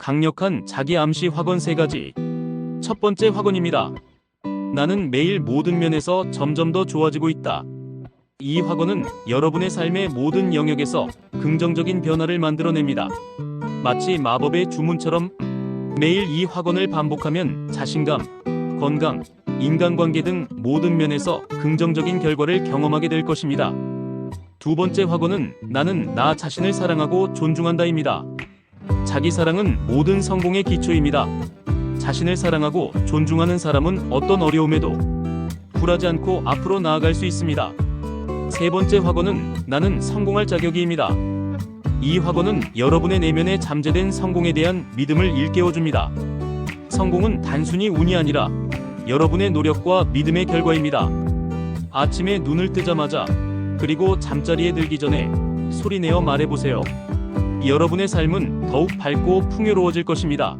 강력한 자기 암시 확언 세 가지. 첫 번째 확언입니다. 나는 매일 모든 면에서 점점 더 좋아지고 있다. 이 확언은 여러분의 삶의 모든 영역에서 긍정적인 변화를 만들어냅니다. 마치 마법의 주문처럼 매일 이 확언을 반복하면 자신감, 건강, 인간관계 등 모든 면에서 긍정적인 결과를 경험하게 될 것입니다. 두 번째 확언은 나는 나 자신을 사랑하고 존중한다입니다. 자기 사랑은 모든 성공의 기초입니다. 자신을 사랑하고 존중하는 사람은 어떤 어려움에도 굴하지 않고 앞으로 나아갈 수 있습니다. 세 번째 확언은 나는 성공할 자격이입니다. 이 확언은 여러분의 내면에 잠재된 성공에 대한 믿음을 일깨워줍니다. 성공은 단순히 운이 아니라 여러분의 노력과 믿음의 결과입니다. 아침에 눈을 뜨자마자 그리고 잠자리에 들기 전에 소리내어 말해보세요. 여러분의 삶은 더욱 밝고 풍요로워질 것입니다.